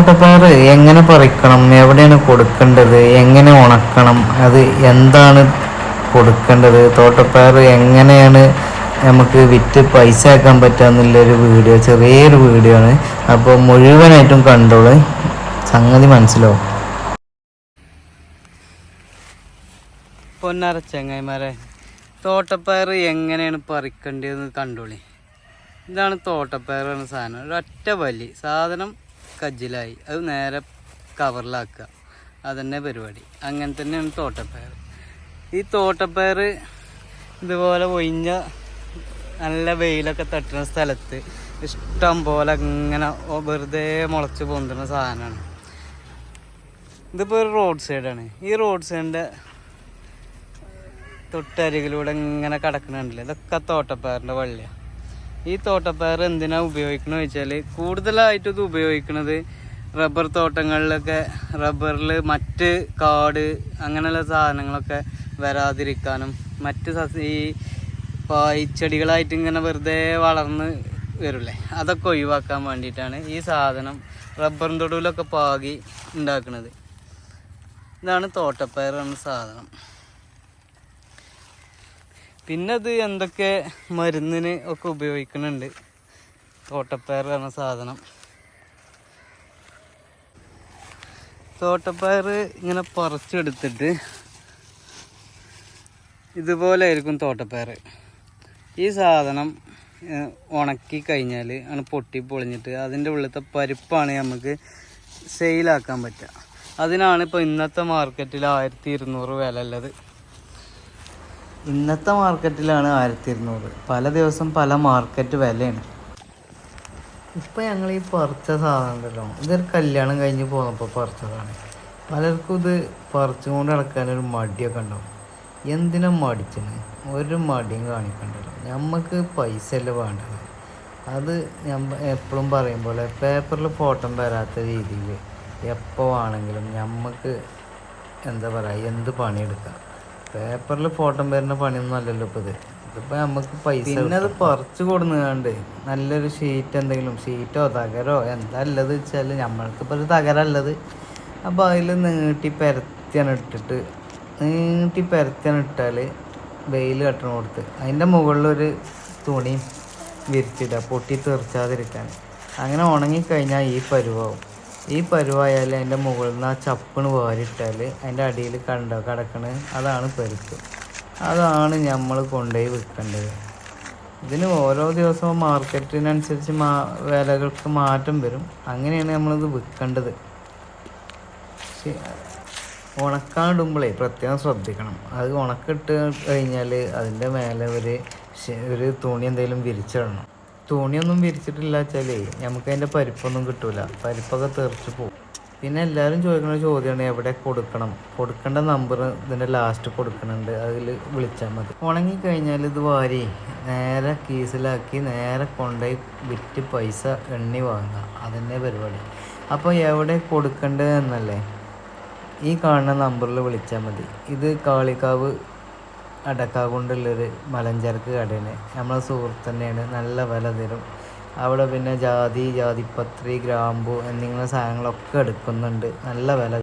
തോട്ടപ്പയർ എങ്ങനെ പറിക്കണം എവിടെയാണ് കൊടുക്കേണ്ടത് എങ്ങനെ ഉണക്കണം അത് എന്താണ് കൊടുക്കേണ്ടത് തോട്ടപ്പയർ എങ്ങനെയാണ് നമുക്ക് വിറ്റ് പൈസ ആക്കാൻ പറ്റുക വീഡിയോ ചെറിയൊരു വീഡിയോ ആണ്. അപ്പോൾ മുഴുവനായിട്ടും കണ്ടോളൂ. സംഗതി മനസ്സിലാവും. പൊന്നറ ചെങ്ങായിമാരെ തോട്ടപ്പയർ എങ്ങനെയാണ് പറിക്കേണ്ടതെന്ന് കണ്ടോളി. ഇതാണ് തോട്ടപ്പയർ എന്ന സാധനം. ഒരൊറ്റ വലി സാധനം കജ്ജിലായി. അത് നേരെ കവറിലാക്കുക. തന്നെ പരിപാടി. അങ്ങനെ തന്നെയാണ് തോട്ടപ്പയർ. ഈ തോട്ടപ്പയർ ഇതുപോലെ ഒഴിഞ്ഞ നല്ല വെയിലൊക്കെ തട്ടുന്ന സ്ഥലത്ത് ഇഷ്ടം പോലെ ഇങ്ങനെ വെറുതെ മുളച്ച് പൊന്തുന്ന സാധനമാണ്. ഇതിപ്പോൾ ഒരു റോഡ് സൈഡാണ് ഈ റോഡ് സൈഡിന്റെ തൊട്ടരികിലൂടെ ഇങ്ങനെ കിടക്കുന്നുണ്ടല്ലോ ഇതൊക്കെ തോട്ടപ്പയറിന്റെ വള്ളിയാണ് ഈ തോട്ടപ്പയർ എന്തിനാ ഉപയോഗിക്കണ വെച്ചാൽ കൂടുതലായിട്ട് ഇത് ഉപയോഗിക്കുന്നത് റബ്ബർ തോട്ടങ്ങളിലൊക്കെ റബ്ബറിൽ മറ്റ് കാട് അങ്ങനെയുള്ള സാധനങ്ങളൊക്കെ വരാതിരിക്കാനും മറ്റ് സസ്യ ഈ പായ്ച്ചെടികളായിട്ട് ഇങ്ങനെ വെറുതെ വളർന്ന് വരില്ലേ? അതൊക്കെ ഒഴിവാക്കാൻ വേണ്ടിയിട്ടാണ് ഈ സാധനം റബ്ബർ തൊടുവിലൊക്കെ പാകി ഉണ്ടാക്കുന്നത് ഇതാണ് തോട്ടപ്പയർ എന്ന സാധനം. പിന്നെ അത് എന്തൊക്കെ മരുന്നിന് ഒക്കെ ഉപയോഗിക്കുന്നുണ്ട്? തോട്ടപ്പയർ എന്ന സാധനം. തോട്ടപ്പയർ ഇങ്ങനെ പറിച്ചെടുത്തിട്ട് ഇതുപോലെ ആയിരിക്കും തോട്ടപ്പയർ. ഈ സാധനം ഉണക്കി കഴിഞ്ഞാൽ ആണ് പൊട്ടി പൊളിഞ്ഞിട്ട് അതിന്റെ ഉള്ളിലത്തെ പരിപ്പാണ് നമുക്ക് സെയിലാക്കാൻ പറ്റുക. അതിനാണ് ഇപ്പോൾ ഇന്നത്തെ മാർക്കറ്റിൽ ആയിരത്തി ഇരുന്നൂറ് വില ഉള്ളത്. ഇന്നത്തെ മാർക്കറ്റിലാണ് ആയിരത്തി ഇരുന്നൂറ് പല ദിവസം പല മാർക്കറ്റ് വിലയാണ്. ഇപ്പം ഞങ്ങൾ ഈ പറിച്ച സാധനം ഉണ്ടല്ലോ ഇതൊരു കല്യാണം കഴിഞ്ഞ് പോന്നപ്പോൾ പറിച്ചതാണ്. പലർക്കും ഇത് പറിച്ചുകൊണ്ട് നടക്കാനൊരു മടിയൊക്കെ ഉണ്ടാവും. എന്തിനാ മടിച്ചത് ഒരു മടിയും കാണിക്കണ്ടല്ലോ. നമുക്ക് പൈസ അല്ലേ വേണ്ടത്. അത് ഞാൻ എപ്പോഴും പറയും പോലെ പേപ്പറിൽ ഫോട്ടോ വരാത്ത രീതിയിൽ എപ്പോൾ ആണെങ്കിലും നമുക്ക് എന്താ പറയുക എന്ത് പണിയെടുക്കാം? പേപ്പറിൽ ഫോട്ടോ വരുന്ന പണിയൊന്നും അല്ലല്ലോ ഇപ്പോൾ ഇത്. ഇതിപ്പോൾ നമുക്ക് പൈസ പിന്നെ അത് പറിച്ചു കൊടുക്കാണ്ട് നല്ലൊരു ഷീറ്റ് എന്തെങ്കിലും ഷീറ്റോ തകരോ എന്താ ഉള്ളത് വെച്ചാൽ നമ്മൾക്കിപ്പോൾ ഒരു തകരല്ലത് അപ്പോൾ അതിൽ നീട്ടി പരത്തിയാണ് ഇട്ടിട്ട് നീട്ടി പരത്തിയാണ് ഇട്ടാൽ വെയിൽ കട്ടണ കൊടുത്ത്. അതിന്റെ മുകളിലൊരു തുണിയും വിരിച്ചിടുക പൊട്ടി തെറിച്ചാതിരിക്കാൻ. അങ്ങനെ ഉണങ്ങി ഉണങ്ങിക്കഴിഞ്ഞാൽ ഈ പരുവാവും. ഈ പരുവായാൽ അതിന്റെ മുകളിൽ നിന്ന് ആ ചപ്പിണ് വാരിട്ടാൽ അതിന്റെ അടിയിൽ കണ്ട കിടക്കണ്? അതാണ് പരുക്ക്. അതാണ് നമ്മൾ കൊണ്ടുപോയി വിൽക്കേണ്ടത്. ഇതിന് ഓരോ ദിവസവും മാർക്കറ്റിനനുസരിച്ച് മാ വിലകൾക്ക് മാറ്റം വരും. അങ്ങനെയാണ് നമ്മളിത് വിൽക്കേണ്ടത്. ഉണക്കാനിടുമ്പോഴേ പ്രത്യേകം ശ്രദ്ധിക്കണം. അത് ഉണക്കിട്ട് കഴിഞ്ഞാൽ അതിന്റെ മേലെ ഒരു ഒരു തുണി എന്തെങ്കിലും വിരിച്ചിടണം. തുണിയൊന്നും വിരിച്ചിട്ടില്ല വെച്ചാലേ നമുക്ക് അതിന്റെ പരിപ്പൊന്നും കിട്ടൂല. പരിപ്പൊക്കെ തെറിച്ച് പോകും പിന്നെ എല്ലാവരും ചോദിക്കുന്ന ചോദ്യമാണ് എവിടെ കൊടുക്കണം? കൊടുക്കേണ്ട നമ്പർ ഇതിന്റെ ലാസ്റ്റ് കൊടുക്കുന്നുണ്ട്. അതിൽ വിളിച്ചാൽ മതി. ഉണങ്ങി കഴിഞ്ഞാൽ ഇത് വാരി നേരെ കീസിലാക്കി നേരെ കൊണ്ടുപോയി വിറ്റ് പൈസ എണ്ണി വാങ്ങുക. അതന്നെ പരിപാടി. അപ്പോൾ എവിടെ കൊടുക്കേണ്ടത് എന്നല്ലേ? ഈ കാണുന്ന നമ്പറിൽ വിളിച്ചാൽ മതി. ഇത് കാളിക്കാവ് അടക്കാകൊണ്ടുള്ളൊരു മലഞ്ചരക്ക് കടയാണ് നമ്മളെ സുഹൃത്ത് തന്നെയാണ്. നല്ല വില തരും. അവിടെ പിന്നെ ജാതി ജാതിപത്രി ഗ്രാമ്പു എന്നിങ്ങനെ സാധനങ്ങളൊക്കെ എടുക്കുന്നുണ്ട്. നല്ല വില